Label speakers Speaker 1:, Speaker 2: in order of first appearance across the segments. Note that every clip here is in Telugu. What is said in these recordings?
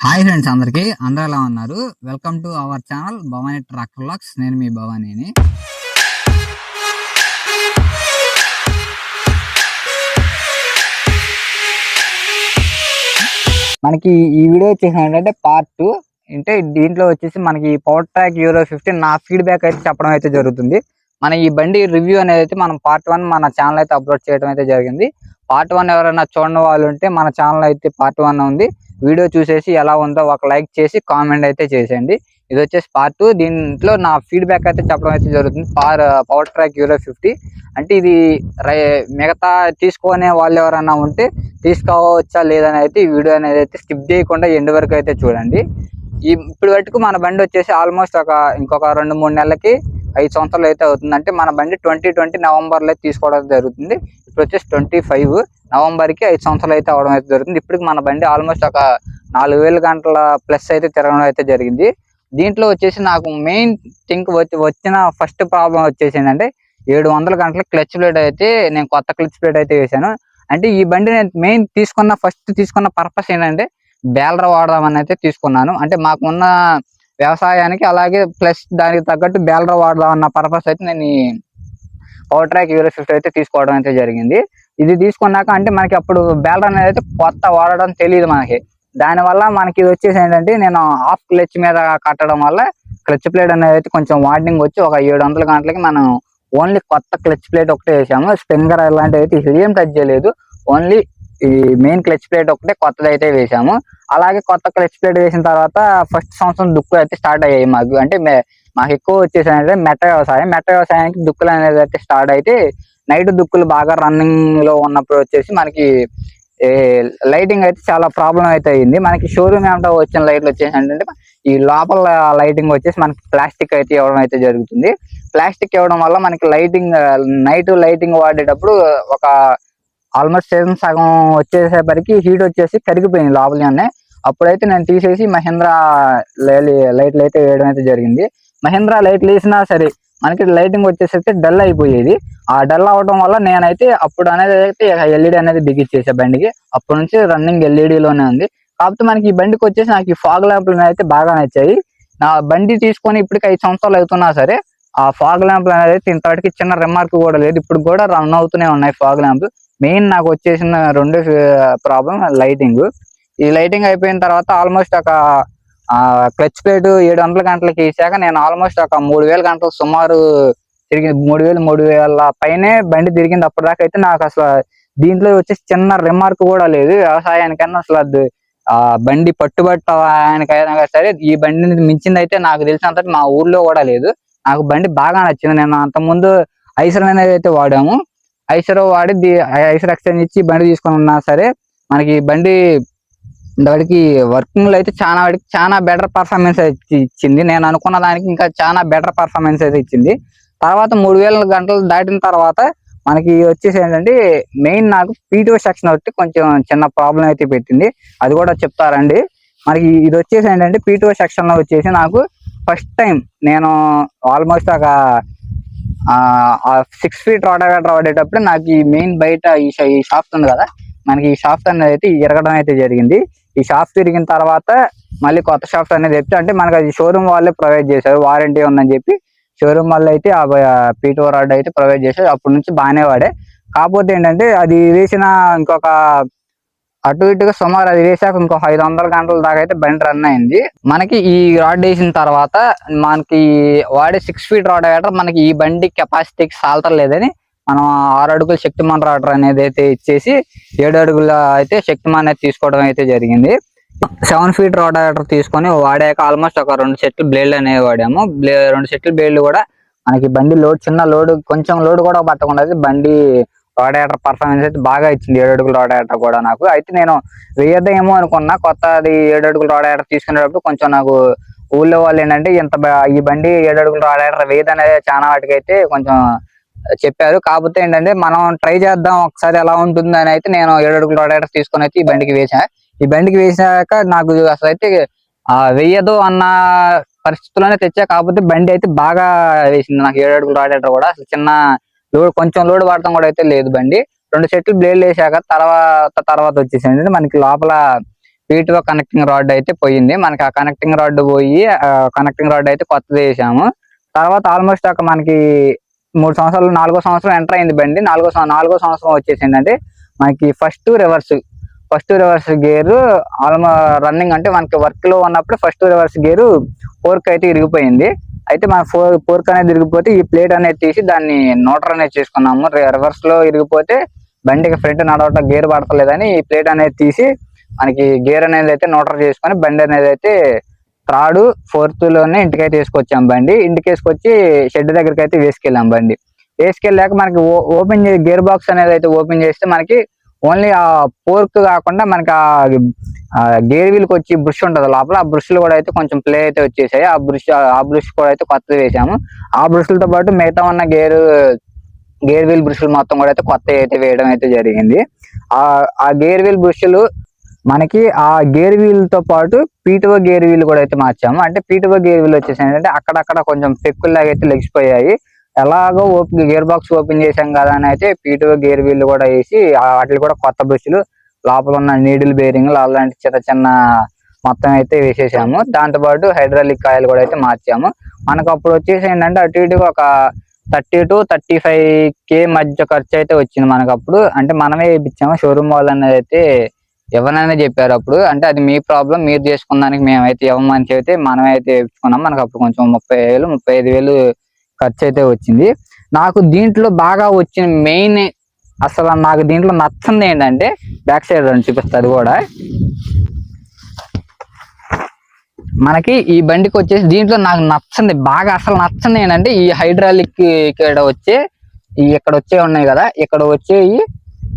Speaker 1: హాయ్ ఫ్రెండ్స్ అందరికి అందరూ ఎలా ఉన్నారు? Welcome to our channel Bhavani tractor lakhs నేను మీ భవానీని. మనకి ఈ వీడియో వచ్చేసి ఏంటంటే పార్ట్ టూ అంటే దీంట్లో వచ్చేసి మనకి పవర్ ట్రాక్ యూరో ఫిఫ్టీన్ నా ఫీడ్బ్యాక్ అయితే చెప్పడం అయితే జరుగుతుంది. మన ఈ బండి రివ్యూ అనేది అయితే మనం పార్ట్ వన్ మన ఛానల్ అయితే అప్లోడ్ చేయడం అయితే జరిగింది. పార్ట్ వన్ ఎవరైనా చూడని వాళ్ళు ఉంటే మన ఛానల్ అయితే పార్ట్ వన్ ఉంది. వీడియో చూసేసి ఎలా ఉందో ఒక లైక్ చేసి కామెంట్ అయితే చేసేయండి. ఇది వచ్చేసి పార్ట్ టూ దీంట్లో నా ఫీడ్బ్యాక్ అయితే చెప్పడం అయితే జరుగుతుంది. పార్ పవర్ ట్రాక్ యూరో ఫిఫ్టీ అంటే ఇది రై- మిగతా తీసుకునే వాళ్ళు ఎవరైనా ఉంటే తీసుకోవచ్చా లేదని అయితే ఈ వీడియో అనేది అయితే స్కిప్ చేయకుండా ఎండ్ వరకు అయితే చూడండి. ఈ ఇప్పటి వరకు మన బండి వచ్చేసి ఆల్మోస్ట్ ఒక ఇంకొక రెండు మూడు నెలలకి ఐదు సంవత్సరాలు అయితే అవుతుంది అంటే మన బండి ట్వంటీ ట్వంటీ నవంబర్లో తీసుకోవడం జరుగుతుంది. ఇప్పుడు వచ్చేసి ట్వంటీ ఫైవ్. నవంబర్కి ఐదు సంవత్సరాలు అయితే అవడం అయితే జరుగుతుంది. ఇప్పటికి మన బండి ఆల్మోస్ట్ ఒక నాలుగు వేల గంటల ప్లస్ అయితే తిరగడం అయితే జరిగింది. దీంట్లో వచ్చేసి నాకు మెయిన్ థింక్ వచ్చి వచ్చిన ఫస్ట్ ప్రాబ్లం వచ్చేసి ఏంటంటే ఏడు వందల గంటల క్లచ్ ప్లేట్ అయితే నేను కొత్త క్లచ్ ప్లేట్ అయితే వేసాను. అంటే ఈ బండి నేను మెయిన్ తీసుకున్న ఫస్ట్ తీసుకున్న పర్పస్ ఏంటంటే బేలర్ వాడదామని అయితే తీసుకున్నాను. అంటే మాకున్న వ్యవసాయానికి అలాగే ప్లస్ దానికి తగ్గట్టు బేలర్ వాడదాం అన్న పర్పస్ అయితే నేను పవర్ ట్రాక్ యూరో స్విఫ్ట్ అయితే తీసుకోవడం అయితే జరిగింది. ఇది తీసుకున్నాక అంటే మనకి అప్పుడు బ్యాలర్ అనేది అయితే కొత్త వాడడం తెలియదు మనకి. దానివల్ల మనకి ఇది వచ్చేసి ఏంటంటే నేను హాఫ్ క్లచ్ మీద కట్టడం వల్ల క్లచ్ ప్లేట్ అనేది అయితే కొంచెం వార్నింగ్ వచ్చి ఒక ఏడు వందల గంటలకి మనం ఓన్లీ కొత్త క్లచ్ ప్లేట్ ఒకటే వేసాము. స్ప్రింగర్ అలాంటివి అయితే ఇది ఏం టచ్ చేయలేదు. ఓన్లీ ఈ మెయిన్ క్లచ్ ప్లేట్ ఒకటే కొత్తది అయితే వేసాము. అలాగే కొత్త క్లచ్ ప్లేట్ వేసిన తర్వాత ఫస్ట్ సంవత్సరం దుక్కు అయితే స్టార్ట్ అయ్యాయి మాకు. అంటే మే- మాకు ఎక్కువ వచ్చేసంటే మెట్ట వ్యవసాయం. మెట్ట వ్యవసాయానికి దుక్కులు అనేది అయితే స్టార్ట్ అయితే నైట్ దుక్కులు బాగా రన్నింగ్లో ఉన్నప్పుడు వచ్చేసి మనకి లైటింగ్ అయితే చాలా ప్రాబ్లం అయితే అయింది. మనకి షోరూమ్ ఏమంటో వచ్చిన లైట్లు వచ్చేసి అంటే ఈ లోపల లైటింగ్ వచ్చేసి మనకి ప్లాస్టిక్ అయితే ఇవ్వడం అయితే జరుగుతుంది. ప్లాస్టిక్ ఇవ్వడం వల్ల మనకి లైటింగ్ నైట్ లైటింగ్ వాడేటప్పుడు ఒక ఆల్మోస్ట్ సీజన్ సగం వచ్చేసేపటికి హీట్ వచ్చేసి కరిగిపోయింది లోపలనే. అప్పుడైతే నేను తీసేసి మహేంద్ర లైట్లు అయితే వేయడం అయితే జరిగింది. మహేంద్ర లైట్లు వేసినా సరే మనకి లైటింగ్ వచ్చేసి డల్ అయిపోయేది. ఆ డల్ అవడం వల్ల నేనైతే అప్పుడు అనేది అయితే ఎల్ఈడి అనేది బిగించేసా బండికి. అప్పటి నుంచి రన్నింగ్లోనే ఉంది. కాకపోతే మనకి ఈ బండికి వచ్చేసి నాకు ఈ ఫాగ్ ల్యాంపులు అయితే బాగా నచ్చాయి. నా బండి తీసుకొని ఇప్పటికి ఐదు సంవత్సరాలు అవుతున్నా సరే ఆ ఫాగ్ ల్యాంపులు అనేది అయితే ఇంతటికి చిన్న రిమార్క్ కూడా లేదు. ఇప్పుడు కూడా రన్ అవుతూనే ఉన్నాయి ఫాగ్ ల్యాంప్. మెయిన్ నాకు వచ్చేసిన రెండు ప్రాబ్లం లైటింగ్. ఈ లైటింగ్ అయిపోయిన తర్వాత ఆల్మోస్ట్ ఒక ఆ క్లచ్ ప్లేట్ ఏడు వందల గంటలకి వేసాక నేను ఆల్మోస్ట్ ఒక మూడు వేల గంటలు సుమారు తిరిగి మూడు వేలు మూడు వేల పైనే బండి తిరిగింది అప్పటిదాకా అయితే నాకు అసలు దీంట్లో వచ్చేసి చిన్న రిమార్క్ కూడా లేదు. వ్యవసాయానికన్నా అసలు అది ఆ బండి పట్టుబట్ట ఆయనకైనా సరే ఈ బండిని మించింది అయితే నాకు తెలిసినంత మా ఊర్లో కూడా లేదు. నాకు బండి బాగా నచ్చింది. నేను అంతకుముందు ముందు ఐసర్ అనేది అయితే వాడాము. ఐసర్ వాడి ఐసర్ ఎక్స్చేంజ్ ఇచ్చి బండి తీసుకొని ఉన్నా సరే మనకి బండి వాడికి వర్కింగ్లో అయితే చాలా వాడికి చాలా బెటర్ పర్ఫార్మెన్స్ అయితే ఇచ్చింది. నేను అనుకున్న దానికి ఇంకా చాలా బెటర్ పర్ఫార్మెన్స్ అయితే ఇచ్చింది. తర్వాత మూడు వేల గంటలు దాటిన తర్వాత మనకి వచ్చేసి ఏంటంటే మెయిన్ నాకు పీటీఓ సెక్షన్ వచ్చి కొంచెం చిన్న ప్రాబ్లం అయితే పెట్టింది. అది కూడా చెప్తారండి. మనకి ఇది వచ్చేసి ఏంటంటే పీటీఓ సెక్షన్లో వచ్చేసి నాకు ఫస్ట్ టైం నేను ఆల్మోస్ట్ ఒక సిక్స్ ఫీట్ రోటావేటర్ వాడేటప్పుడు నాకు ఈ మెయిన్ బయట ఈ ఈ షాఫ్ట్ ఉంది కదా మనకి ఈ షాఫ్ట్ అనేది అయితే ఇరగడం అయితే జరిగింది. ఈ షాఫ్ట్ తిరిగిన తర్వాత మళ్ళీ కొత్త షాఫ్ట్ అనేది చెప్తే అంటే మనకి అది షోరూమ్ వాళ్ళే ప్రొవైడ్ చేశారు. వారంటీ ఉందని చెప్పి షోరూమ్ వాళ్ళు అయితే ఆ పీటో రాడ్ అయితే ప్రొవైడ్ చేశారు. అప్పటి నుంచి బాగానే వాడే. కాకపోతే ఏంటంటే అది వేసిన ఇంకొక అటు ఇటుగా సుమారు అది వేసాక ఇంకొక ఐదు వందల గంటల దాకా అయితే బండి రన్ అయింది. మనకి ఈ రాడ్ వేసిన తర్వాత మనకి వాడే సిక్స్ ఫీట్ రాడ్ వేయడం మనకి ఈ బండి కెపాసిటీకి సాల్తలేదని మనం ఆరు అడుగుల శక్తిమాన్ రాడర్ అనేది అయితే ఇచ్చేసి ఏడు అడుగుల అయితే శక్తిమాన్ అనేది తీసుకోవడం అయితే జరిగింది. సెవెన్ ఫీట్ రోటావేటర్ తీసుకొని వాడాక ఆల్మోస్ట్ ఒక రెండు సెట్లు బ్లేడ్లు అనేవి వాడాము. బ్లే రెండు సెట్లు బ్లేడ్లు కూడా మనకి బండి లోడ్ చిన్న లోడ్ కొంచెం లోడ్ కూడా పట్టకుండా అయితే బండి రోటావేటర్ పర్ఫార్మెన్స్ అయితే బాగా ఇచ్చింది. ఏడు అడుగుల రోటావేటర్ కూడా నాకు. అయితే నేను వేయద్దేమో అనుకున్నా కొత్త అది ఏడు అడుగుల రోటావేటర్ తీసుకునేటప్పుడు కొంచెం నాకు ఊళ్ళో వాళ్ళు ఏంటంటే ఇంత ఈ బండి ఏడు అడుగుల రోటావేటర్ వేయదనేది చాలా వాటికి అయితే కొంచెం చెప్పారు. కాకపోతే ఏంటంటే మనం ట్రై చేద్దాం ఒకసారి ఎలా ఉంటుంది అని అయితే నేను ఏడు అడుగుల తీసుకొని అయితే ఈ బండికి వేసా ఈ బండికి వేసాక నాకు అసలు అయితే ఆ వెయ్యదు అన్న పరిస్థితుల్లోనే తెచ్చా. కాకపోతే బండి అయితే బాగా వేసింది. నాకు ఏడు అడుగులు రాడేటర్ కూడా అసలు చిన్న లోడ్ కొంచెం లోడ్ వాడటం కూడా అయితే లేదు బండి. రెండు సెట్లు బ్లేడ్లు వేసాక తర్వాత తర్వాత వచ్చేసింది. మనకి లోపల పీటువ కనెక్టింగ్ రాడ్ అయితే పోయింది. మనకి ఆ కనెక్టింగ్ రాడ్ పోయి కనెక్టింగ్ రాడ్ అయితే కొత్తది వేసాము తర్వాత ఆల్మోస్ట్ ఒక మనకి మూడు సంవత్సరాలు నాలుగో సంవత్సరం ఎంటర్ అయింది బండి. నాలుగో నాలుగో సంవత్సరం వచ్చేసి మనకి first reverse first reverse gear almost running అంటే మనకి వర్క్లో ఉన్నప్పుడు ఫస్ట్ రివర్స్ గేర్ ఫోర్క్ అయితే ఇరిగిపోయింది. అయితే మన ఫోర్ ఫోర్క్ అనేది ఇరిగిపోతే ఈ ప్లేట్ అనేది తీసి దాన్ని నోటర్ అనేది చేసుకున్నాము. రివర్స్లో ఇరిగిపోతే బండికి ఫ్రంట్ నడవటం గేర్ పడతలేదని ఈ ప్లేట్ అనేది తీసి మనకి గేర్ అనేది అయితే నోటర్ చేసుకొని బండి అనేది అయితే థర్డ్ ఫోర్త్లోనే ఇంటికైతే తీసుకొచ్చాం బండి. ఇంటికి వేసుకొచ్చి షెడ్ దగ్గరికి అయితే వేసుకెళ్ళాం బండి. వేసుకెళ్ళాక మనకి ఓపెన్ గేర్ బాక్స్ అనేది అయితే ఓపెన్ చేస్తే మనకి ఓన్లీ ఆ పోర్క్ కాకుండా మనకి ఆ గేర్ వీల్కి వచ్చి బ్రష్ ఉంటుంది లోపల. ఆ బ్రష్లు కూడా అయితే కొంచెం ప్లే అయితే వచ్చేసాయి. ఆ బ్రష్ ఆ బ్రష్ కూడా అయితే కొత్తది వేసాము. ఆ బ్రష్లతో పాటు మిగతా ఉన్న గేర్ గేర్ వీల్ బ్రష్లు మొత్తం కూడా అయితే కొత్త అయితే వేయడం అయితే జరిగింది. ఆ ఆ గేర్ వీల్ బ్రష్లు మనకి ఆ గేర్ వీల్తో పాటు పీటువ గేర్ వీల్ కూడా అయితే మార్చాము. అంటే పీటువ గేర్ వీల్ వచ్చేసి ఏంటంటే అక్కడక్కడ కొంచెం పెక్కుల్లాగా అయితే లెగిసిపోయాయి. ఎలాగో ఓపెన్ గేర్ బాక్స్ ఓపెన్ చేసాం కదా అని అయితే పీటువ గేర్ వీల్ కూడా వేసి వాటికి కూడా కొత్త బ్రష్లు లోపల ఉన్న నీడిల్ బేరింగ్ అలాంటి చిన్న చిన్న మొత్తం అయితే వేసేసాము. దాంతో పాటు హైడ్రాలిక్ ఆయిల్ కూడా అయితే మార్చాము. మనకు అప్పుడు వచ్చేసి ఏంటంటే అటు ఇటుగా ఒక thirty to thirty five K మధ్య ఖర్చు అయితే వచ్చింది మనకు అప్పుడు. అంటే మనమే వేయించాము. షోరూమ్ వాళ్ళు అనేది అయితే ఎవరైనా చెప్పారు అప్పుడు అంటే అది మీ ప్రాబ్లం మీరు చేసుకున్నానికి మేమైతే ఇవ్వమని చెబితే మనమే అయితే వేయించుకున్నాం. మనకు అప్పుడు కొంచెం ముప్పై వేలు ముప్పై ఐదు వేలు ఖర్చు అయితే వచ్చింది. నాకు దీంట్లో బాగా వచ్చిన మెయిన్ అసలు నాకు దీంట్లో నచ్చింది ఏంటంటే బ్యాక్ సైడ్ రెండు చూపిస్తుంది కూడా. మనకి ఈ బండికి వచ్చేసి దీంట్లో నాకు నచ్చింది బాగా అసలు నచ్చింది ఏంటంటే ఈ హైడ్రాలిక్ ఇక్కడ వచ్చే ఈ ఇక్కడ వచ్చే ఉన్నాయి కదా ఇక్కడ వచ్చే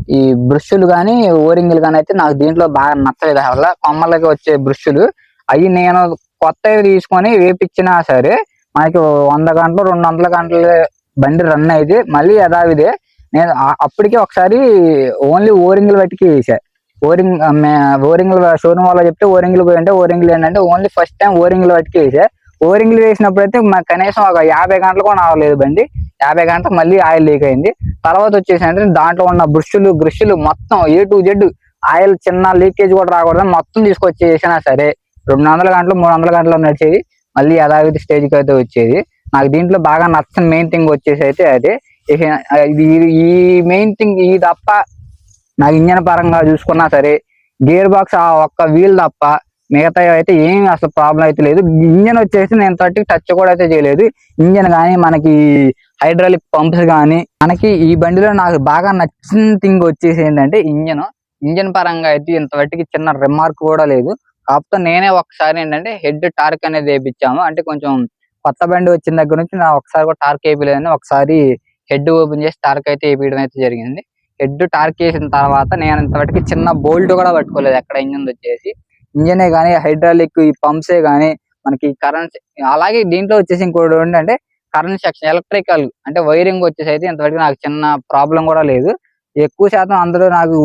Speaker 1: ఈ బ్రష్లు కానీ ఓరింగ్లు కానీ అయితే నాకు దీంట్లో బాగా నచ్చలేదు. అసలు కొమ్మలకి వచ్చే బ్రష్లు అవి నేను కొత్తవి తీసుకొని వేపించినా సరే మనకి వంద గంటలు రెండు వందల గంటలు బండి రన్ అయితే మళ్ళీ యథావిదే నేను అప్పటికే ఒకసారి ఓన్లీ ఓరింగ్లు బట్టికి వేసా ఓరింగ్ ఓరింగ్లు షోరూమ్ వాళ్ళు చెప్తే ఓరింగ్లు పోయి అంటే ఓరింగ్లు ఏంటంటే ఓన్లీ ఫస్ట్ టైం ఓరింగ్లు బట్టికి వేసా ఓరింగ్లు వేసినప్పుడు అయితే మాకు కనీసం ఒక యాభై గంటలు కూడా అవ్వలేదు బండి. యాభై గంటలు మళ్ళీ ఆయిల్ లీక్ అయింది. తర్వాత వచ్చేసి అంటే దాంట్లో ఉన్న బ్రష్లు బ్రష్లు మొత్తం ఏ టు జెడ్ ఆయిల్ చిన్న లీకేజ్ కూడా రాకూడదు మొత్తం తీసుకొచ్చేసినా సరే రెండు వందల గంటలు మూడు వందల గంటలు నడిచేది. మళ్ళీ యథావిధి స్టేజ్కి అయితే వచ్చేది. నాకు దీంట్లో బాగా నచ్చని మెయిన్ థింగ్ వచ్చేసి అయితే అదే. ఈ మెయిన్ థింగ్ ఈ తప్ప నాకు ఇంజన్ పరంగా చూసుకున్నా సరే గేర్ బాక్స్ ఆ ఒక్క వీల్ తప్ప మిగతా అయితే ఏం అసలు ప్రాబ్లం అయితే లేదు. ఇంజన్ వచ్చేసి నేను తట్టి టచ్ కూడా అయితే చేయలేదు. ఇంజన్ కానీ మనకి హైడ్రాలిక్ పంప్స్ కానీ మనకి ఈ బండిలో నాకు బాగా నచ్చిన థింగ్ వచ్చేసి ఏంటంటే ఇంజన్. ఇంజన్ పరంగా అయితే ఇంతవరకు చిన్న రిమార్క్ కూడా లేదు. కాకపోతే నేనే ఒకసారి ఏంటంటే హెడ్ టార్క్ అనేది వేయించాము అంటే కొంచెం కొత్త బండి వచ్చిన దగ్గర నుంచి నా ఒకసారి కూడా టార్క్ వేయలేదని ఒకసారి హెడ్ ఓపెన్ చేసి టార్క్ అయితే వేయడం అయితే జరిగింది. హెడ్ టార్క్ వేసిన తర్వాత నేను ఇంతవరకు చిన్న బోల్ట్ కూడా పట్టుకోలేదు ఎక్కడ ఇంజన్ వచ్చేసి. ఇంజనే కానీ హైడ్రాలిక్ ఈ పంప్సే కానీ మనకి కరెంట్ అలాగే దీంట్లో వచ్చేసి ఇంకోటి ఏంటంటే కరెంట్ సెక్షన్ ఎలక్ట్రికల్ అంటే వైరింగ్ వచ్చేసి అయితే ఇంతవరకు నాకు చిన్న ప్రాబ్లం కూడా లేదు. ఎక్కువ శాతం అందరూ నాకు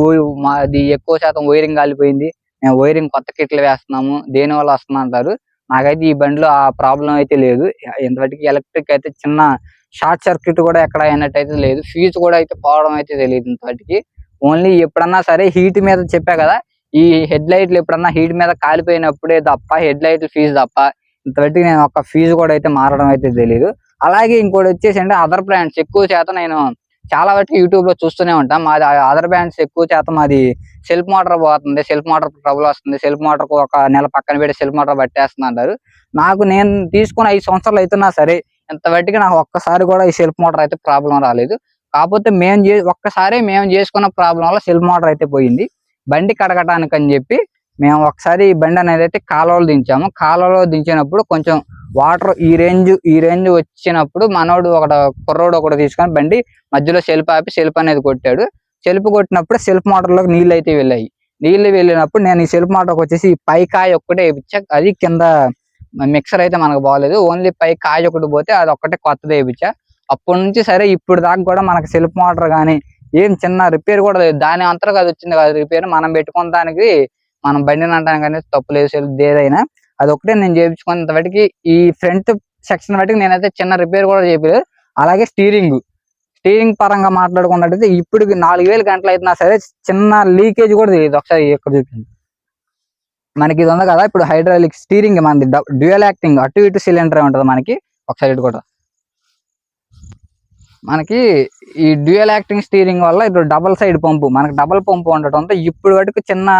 Speaker 1: మాది ఎక్కువ శాతం వైరింగ్ కాలిపోయింది. మేము వైరింగ్ కొత్త కిట్లు వేస్తున్నాము దేని వల్ల వస్తుంది అంటారు. నాకైతే ఈ బండిలో ఆ ప్రాబ్లం అయితే లేదు. ఇంతవరకు ఎలక్ట్రిక్ అయితే చిన్న షార్ట్ సర్క్యూట్ కూడా ఎక్కడ అయినట్టు అయితే లేదు. ఫ్యూజ్ కూడా అయితే పోవడం అయితే తెలియదు ఇంతవరకు. ఓన్లీ ఎప్పుడన్నా సరే హీట్ మీద చెప్పా కదా ఈ హెడ్ లైట్లు ఎప్పుడన్నా హీట్ మీద కాలిపోయినప్పుడే తప్ప హెడ్ లైట్లు ఫీజు తప్ప ఇంతవరకు నేను ఒక ఫీజు కూడా అయితే మారడం అయితే తెలియదు అలాగే ఇంకోటి వచ్చేసి అంటే అదర్ బ్రాండ్స్ ఎక్కువ శాతం నేను చాలా వరకు యూట్యూబ్లో చూస్తూనే ఉంటాం. మాది అదర్ బ్రాండ్స్ ఎక్కువ శాతం మాది సెల్ఫ్ మోటార్ పోతుంది. సెల్ఫ్ మోటార్ ట్రబుల్ వస్తుంది. సెల్ఫ్ మోటార్కు ఒక నెల పక్కన పెట్టి సెల్ఫ్ మోటార్ పట్టేస్తుంది అంటారు. నాకు నేను తీసుకున్న ఐదు సంవత్సరాలు అవుతున్నా సరే ఇంతవరకు నాకు ఒక్కసారి కూడా ఈ సెల్ఫ్ మోటార్ అయితే ప్రాబ్లం రాలేదు. కాకపోతే మేము చే ఒక్కసారి మేము చేసుకున్న ప్రాబ్లం వల్ల సెల్ఫ్ మోటార్ అయితే పోయింది. బండి కడగటానికి అని చెప్పి మేము ఒకసారి ఈ బండి అనేది అయితే కాలువలో దించాము. కాలువలో దించినప్పుడు కొంచెం వాటర్ ఈ రేంజ్ ఈ రేంజ్ వచ్చినప్పుడు మనోడు ఒకట కుర్రోడు ఒకటి తీసుకొని బండి మధ్యలో సెల్ఫ్ ఆపి సెల్ఫ్ అనేది కొట్టాడు. సెల్ఫ్ కొట్టినప్పుడు సెల్ఫ్ మోటార్లోకి నీళ్ళు అయితే వెళ్ళాయి. నీళ్ళు వెళ్ళినప్పుడు నేను ఈ సెల్ఫ్ మోటార్ వచ్చేసి పై కాయ ఒక్కటే వేయించా అది కింద మిక్సర్ అయితే మనకు బాగాలేదు ఓన్లీ పై కాయ ఒకటి పోతే అది ఒక్కటే కొత్తది వేయించా అప్పటి నుంచి సరే ఇప్పుడు దాకా కూడా మనకి సెల్ఫ్ మోటార్ కానీ ఏం చిన్న రిపేర్ కూడా లేదు. దాని అంతగా అది వచ్చింది కాదు. రిపేర్ మనం పెట్టుకున్న దానికి మనం బండిని అంటానికి అనేది తప్పు లేదు. ఏదైనా అది ఒకటే నేను చేయించుకున్నంత వాటికి ఈ ఫ్రంట్ సెక్షన్ బట్టి నేనైతే చిన్న రిపేర్ కూడా చేయలేదు. అలాగే స్టీరింగ్ స్టీరింగ్ పరంగా మాట్లాడుకున్నట్టయితే ఇప్పుడు నాలుగు వేలు గంటలు అయినా సరే చిన్న లీకేజ్ కూడా తెలియదు. ఒకసారి ఇక్కడ చూపించింది మనకి ఇది ఉంది కదా ఇప్పుడు హైడ్రాలిక్ స్టీరింగ్ మనది. డ్యూయల్ యాక్టింగ్ అటు ఇటు సిలిండర్ ఉంటుంది మనకి. ఒకసారి ఇటు కూడా మనకి ఈ డ్యూయల్ యాక్టింగ్ స్టీరింగ్ వల్ల ఇప్పుడు డబల్ సైడ్ పంపు మనకి డబల్ పంపు ఉండటంతో ఇప్పుడు వరకు చిన్న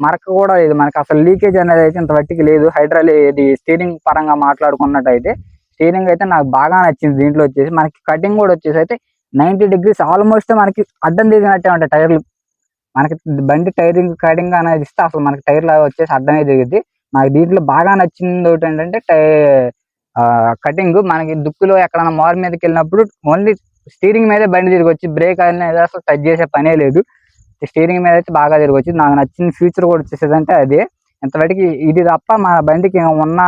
Speaker 1: మరక కూడా లేదు. మనకి అసలు లీకేజ్ అనేది అయితే ఇంత వట్టికి లేదు. హైడ్రాలి ఇది స్టీరింగ్ పరంగా మాట్లాడుకున్నట్టయితే స్టీరింగ్ అయితే నాకు బాగా నచ్చింది. దీంట్లో వచ్చేసి మనకి కటింగ్ కూడా వచ్చేసి అయితే నైన్టీ డిగ్రీస్ ఆల్మోస్ట్ మనకి అడ్డం తిరిగినట్టే ఉంటాయి టైర్లు. మనకి బండి టైరింగ్ కటింగ్ అనేది ఇస్తే అసలు మనకి టైర్లు వచ్చేసి అడ్డమే తిరిగింది నాకు దీంట్లో బాగా నచ్చింది ఒకటి ఏంటంటే టై కటింగ్ మనకి దుక్కులో ఎక్కడైనా మోర్ మీదకి వెళ్ళినప్పుడు ఓన్లీ స్టీరింగ్ మీదే బండి తిరిగి వచ్చి బ్రేక్ అనేది అసలు టచ్ చేసే పనే లేదు. స్టీరింగ్ మీద అయితే బాగా తిరిగి నాకు నచ్చిన ఫ్యూచర్ కూడా వచ్చేసేది అంటే అదే. ఇంతవరకు ఇది తప్ప మా బండికి ఉన్న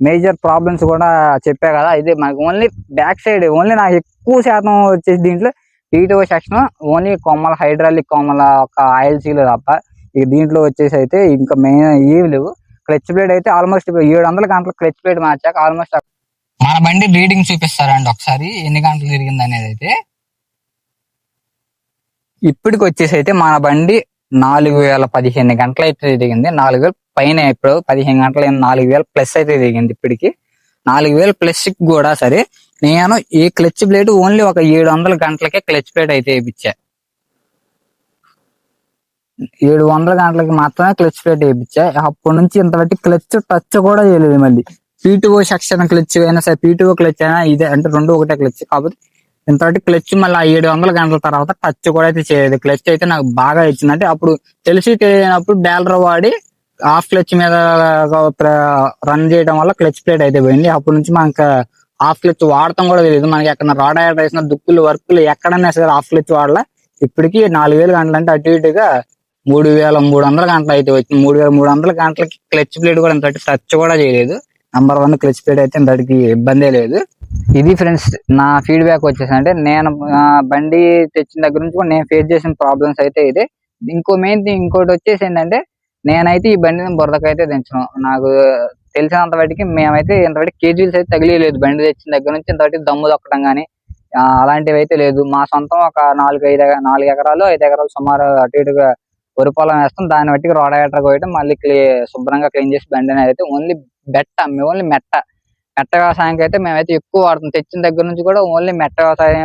Speaker 1: మేజర్ ప్రాబ్లమ్స్ కూడా చెప్పా కదా. ఇది మనకి ఓన్లీ బ్యాక్ సైడ్ ఓన్లీ నాకు ఎక్కువ శాతం వచ్చేసి దీంట్లో టీటో సెక్షన్ ఓన్లీ కొమ్మల హైడ్రాలిక్ కొమ్మల ఒక ఆయిల్ సీలు తప్ప. ఇక దీంట్లో వచ్చేసి అయితే ఇంకా మెయిన్ ఏమి లేవు. క్లచ్ ప్లేట్ అయితే ఆల్మోస్ట్ ఏడు వందల గంటల క్లచ్ ప్లేట్ మార్చాక ఆల్మోస్ట్ మన బండి రీడింగ్ చూపిస్తారండి ఒకసారి ఎన్ని గంటలు తిరిగింది అనేది అయితే. ఇప్పటికి వచ్చేసి అయితే మన బండి నాలుగు వేల పదిహేను గంటలు అయితే తిరిగింది. నాలుగు వేల పైన ఇప్పుడు పదిహేను గంటలు నాలుగు వేల ప్లస్ అయితే తిరిగింది ఇప్పటికి. నాలుగు వేల ప్లస్ కూడా సరే నేను ఈ క్లచ్ ప్లేట్ ఓన్లీ ఒక ఏడు వందల గంటలకే క్లచ్ ప్లేట్ అయితే వేయించా. ఏడు వందల గంటలకి మాత్రమే క్లచ్ ప్లేట్ వేయించా. అప్పటి నుంచి ఇంతవరకు క్లచ్ టచ్ కూడా చేయలేదు మళ్ళీ. పీటీఓ సెక్షన్ క్లచ్ అయినా సరే పీటీఓ క్లచ్ అయినా ఇదే అంటే రెండు ఒకటే క్లచ్. కాకపోతే ఇంతటి క్లచ్ మళ్ళీ ఏడు వందల గంటల తర్వాత టచ్ కూడా అయితే చేయలేదు. క్లచ్ అయితే నాకు బాగా ఇచ్చిందంటే అప్పుడు తెలిసి తెలియనప్పుడు బ్యాలర్ వాడి హాఫ్ క్లచ్ మీద రన్ చేయడం వల్ల క్లచ్ ప్లేట్ అయితే పోయింది. అప్పటి నుంచి మనకు హాఫ్ క్లచ్ వాడటం కూడా తెలియదు. మనకి ఎక్కడ రాడ్ యాడ్ వేసిన దుక్కులు వర్కులు ఎక్కడన్నా సరే హాఫ్ క్లచ్ వాడలా. ఇప్పటికీ నాలుగు వేలు గంటలు అంటే అటు ఇటుగా మూడు వేల మూడు వందల గంటలు అయితే వచ్చింది. మూడు వేల మూడు వందల గంటలకి క్లచ్ ప్లేట్ కూడా ఇంత టచ్ కూడా చేయలేదు. నంబర్ వన్ క్లచ్ ప్లేట్ అయితే ఇంతటికి ఇబ్బందే లేదు. ఇది ఫ్రెండ్స్ నా ఫీడ్బ్యాక్ వచ్చేసి అంటే నేను బండి తెచ్చిన దగ్గర నుంచి కూడా నేను ఫేస్ చేసిన ప్రాబ్లమ్స్ అయితే ఇదే. ఇంకో మెయిన్ థింగ్ ఇంకోటి వచ్చేసి ఏంటంటే నేనైతే ఈ బండిని బురదకైతే దించను. నాకు తెలిసినంత వాటికి మేమైతే ఇంతవరకు కేజీలు అయితే తగిలేదు బండి తెచ్చిన దగ్గర నుంచి ఇంతవరకు దమ్ము దొక్కడం కానీ అలాంటివి అయితే లేదు. మా సొంతం ఒక నాలుగు ఐదు నాలుగు ఎకరాలు ఐదు ఎకరాలు సుమారు అటు ఇటుగా వరి పొలం వేస్తాం దాన్ని బట్టి రోడగేటర్ కోయటం మళ్ళీ క్లీ శుభ్రంగా క్లీన్ చేసి బండి అనేది అయితే ఓన్లీ బెట్ట ఓన్లీ మెట్ట. మెట్ట వ్యవసాయానికి అయితే మేమైతే ఎక్కువ వాడుతాం. తెచ్చిన దగ్గర నుంచి కూడా ఓన్లీ మెట్ట వ్యవసాయం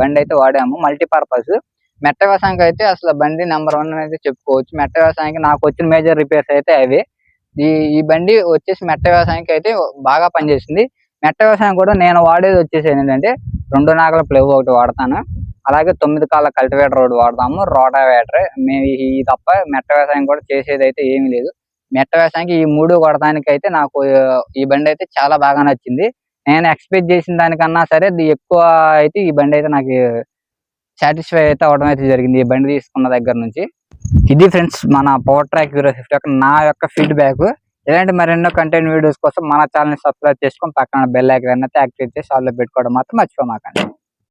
Speaker 1: బండి అయితే వాడాము మల్టీపర్పస్ మెట్ట వ్యవసాయానికి అయితే అసలు బండి నెంబర్ వన్ అయితే చెప్పుకోవచ్చు. మెట్ట వ్యవసాయానికి నాకు వచ్చిన మేజర్ రిపేర్స్ అయితే అవి. ఈ ఈ బండి వచ్చేసి మెట్ట వ్యవసాయానికి అయితే బాగా పనిచేసింది. మెట్ట వ్యవసాయం కూడా నేను వాడేది వచ్చేసి ఏంటంటే రెండు నాగల ప్లేవ్ ఒకటి వాడతాను. అలాగే తొమ్మిది కాళ్ళ కల్టివేటర్ రోడ్ వాడదాము రోటావేటర్. మేము ఈ తప్ప మెట్ట వ్యవసాయం కూడా చేసేది అయితే ఏమీ లేదు. మెట్ట వ్యవసాయానికి ఈ మూడు కొడటానికి అయితే నాకు ఈ బండి అయితే చాలా బాగా నచ్చింది. నేను ఎక్స్పెక్ట్ చేసిన దానికన్నా సరే ఇది ఎక్కువ అయితే ఈ బండి అయితే నాకు సాటిస్ఫై అయితే అవడం అయితే జరిగింది ఈ బండి తీసుకున్న దగ్గర నుంచి. ఇది ఫ్రెండ్స్ మన పవర్ ట్రాక్ హీరో ఫిఫ్టీ యొక్క నా యొక్క ఫీడ్బ్యాక్. ఇలాంటి మరెన్నో కంటెంట్ వీడియోస్ కోసం మన ఛానల్ సబ్స్క్రైబ్ చేసుకొని పక్కన బెల్ ఐకన్ అయితే యాక్టివేట్ చేసి ఆల్లో పెట్టుకోవడం మాత్రం మర్చిపోమాకండి.